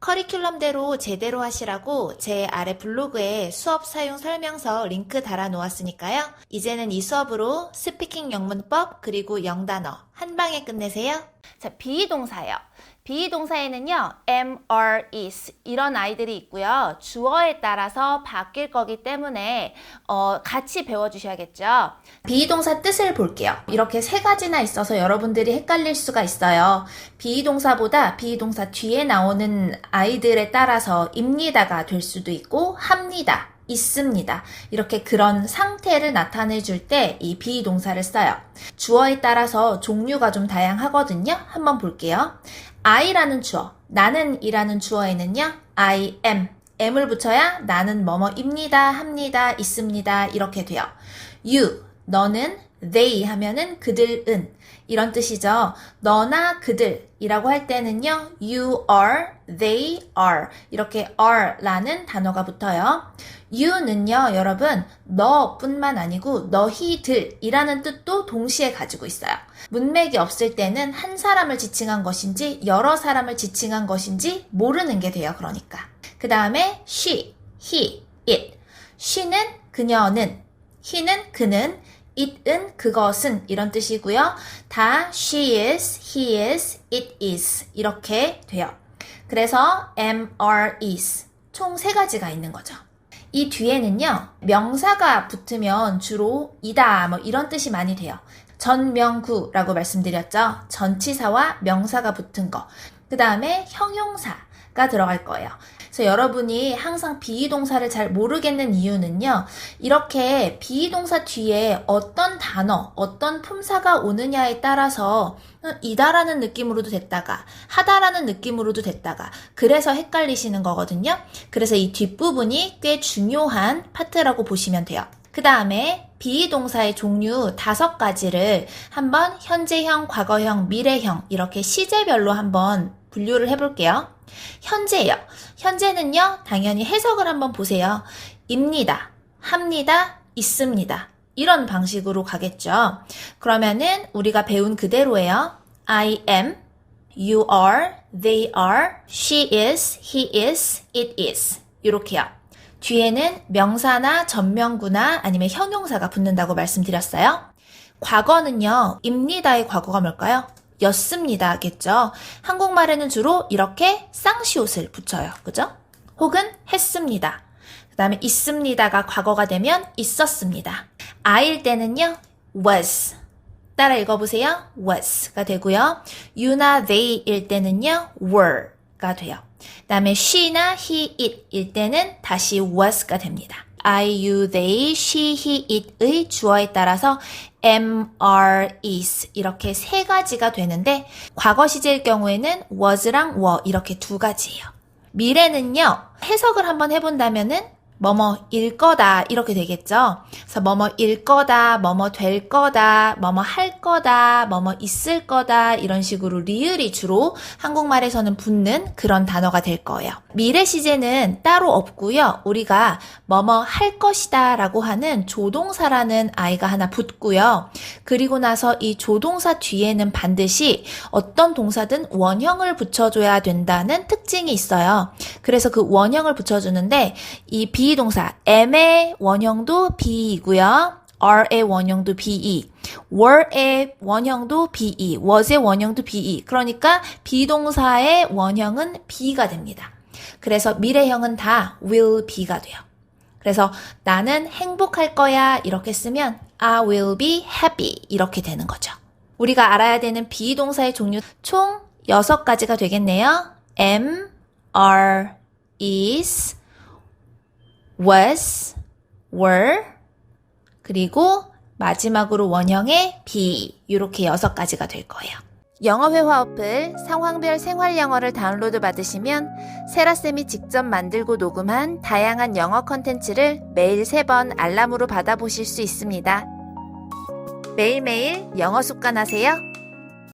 커리큘럼대로 제대로 하시라고 제 아래 블로그에 수업 사용 설명서 링크 달아 놓았으니까요. 이제는 이 수업으로 스피킹 영문법 그리고 영단어 한 방에 끝내세요. 자, 비동사요. 비동사에는요, am, are, is 이런 아이들이 있고요. 주어에 따라서 바뀔 거기 때문에 어, 같이 배워주셔야겠죠. 비동사 뜻을 볼게요. 이렇게 세 가지나 있어서 여러분들이 헷갈릴 수가 있어요. 비동사보다 비동사 뒤에 나오는 아이들에 따라서 입니다가 될 수도 있고 합니다. 있습니다. 이렇게 그런 상태를 나타내 줄 때이 비동사를 써요. 주어에 따라서 종류가 좀 다양하거든요. 한번 볼게요. I라는 주어, 나는 이라는 주어에는요, I am, am을 붙여야 나는 뭐뭐입니다, 합니다, 있습니다, 이렇게 돼요. You, 너는, they 하면은 그들은, 이런 뜻이죠. 너나 그들이라고 할 때는요, you are, they are, 이렇게 are라는 단어가 붙어요. you는요, 여러분, 너뿐만 아니고 너희들이라는 뜻도 동시에 가지고 있어요. 문맥이 없을 때는 한 사람을 지칭한 것인지 여러 사람을 지칭한 것인지 모르는 게 돼요. 그러니까. 그 다음에 she, he, it. she는 그녀는, he는 그는, it은 그것은 이런 뜻이고요. 다 she is, he is, it is 이렇게 돼요. 그래서 am, are, is 총 세 가지가 있는 거죠. 이 뒤에는요, 명사가 붙으면 주로 이다, 뭐 이런 뜻이 많이 돼요. 전명구라고 말씀드렸죠. 전치사와 명사가 붙은 거. 그 다음에 형용사가 들어갈 거예요. 그래서 여러분이 항상 비동사를 잘 모르겠는 이유는요, 이렇게 비동사 뒤에 어떤 단어, 어떤 품사가 오느냐에 따라서 음, 이다라는 느낌으로도 됐다가, 하다라는 느낌으로도 됐다가, 그래서 헷갈리시는 거거든요. 그래서 이 뒷부분이 꽤 중요한 파트라고 보시면 돼요. 그 다음에 비동사의 종류 다섯 가지를 한번 현재형, 과거형, 미래형 이렇게 시제별로 한번 분류를 해볼게요. 현재요. 현재는요, 당연히 해석을 한번 보세요. 입니다, 합니다, 있습니다. 이런 방식으로 가겠죠. 그러면은 우리가 배운 그대로예요. I am, you are, they are, she is, he is, it is. 이렇게요. 뒤에는 명사나 전명구나 아니면 형용사가 붙는다고 말씀드렸어요. 과거는요, 입니다의 과거가 뭘까요? 였습니다겠죠. 한국말에는 주로 이렇게 쌍시옷을 붙여요. 그죠? 혹은 했습니다. 그 다음에 있습니다가 과거가 되면 있었습니다. I일 때는요, was. 따라 읽어보세요. was가 되고요. you나 they일 때는요, were가 돼요. 그 다음에 she나 he, it일 때는 다시 was가 됩니다. I, you, they, she, he, it의 주어에 따라서 am, are, is 이렇게 세 가지가 되는데 과거 시제일 경우에는 was랑 were 이렇게 두 가지예요. 미래는요. 해석을 한번 해본다면은 뭐뭐일 거다 이렇게 되겠죠. 그래서 뭐뭐일 거다, 뭐뭐 될 거다, 뭐뭐 할 거다, 뭐뭐 있을 거다 이런 식으로 리을이 주로 한국말에서는 붙는 그런 단어가 될 거예요. 미래 시제는 따로 없고요. 우리가 뭐뭐 할 것이다라고 하는 조동사라는 아이가 하나 붙고요. 그리고 나서 이 조동사 뒤에는 반드시 어떤 동사든 원형을 붙여줘야 된다는 특징이 있어요. 그래서 그 원형을 붙여주는데 이 비 동사 am의 원형도 be이고요. are의 원형도 be, were의 원형도 be, was의 원형도 be. 그러니까 비동사의 원형은 be가 됩니다. 그래서 미래형은 다 will be가 돼요. 그래서 나는 행복할 거야 이렇게 쓰면 I will be happy 이렇게 되는 거죠. 우리가 알아야 되는 비동사의 종류 총 6가지가 되겠네요. am, are, is, was, were, 그리고 마지막으로 원형의 be 이렇게 6가지가 될 거예요. 영어 회화 어플 상황별 생활 영어를 다운로드 받으시면 세라쌤이 직접 만들고 녹음한 다양한 영어 컨텐츠를 매일 3번 알람으로 받아보실 수 있습니다. 매일매일 영어 습관하세요.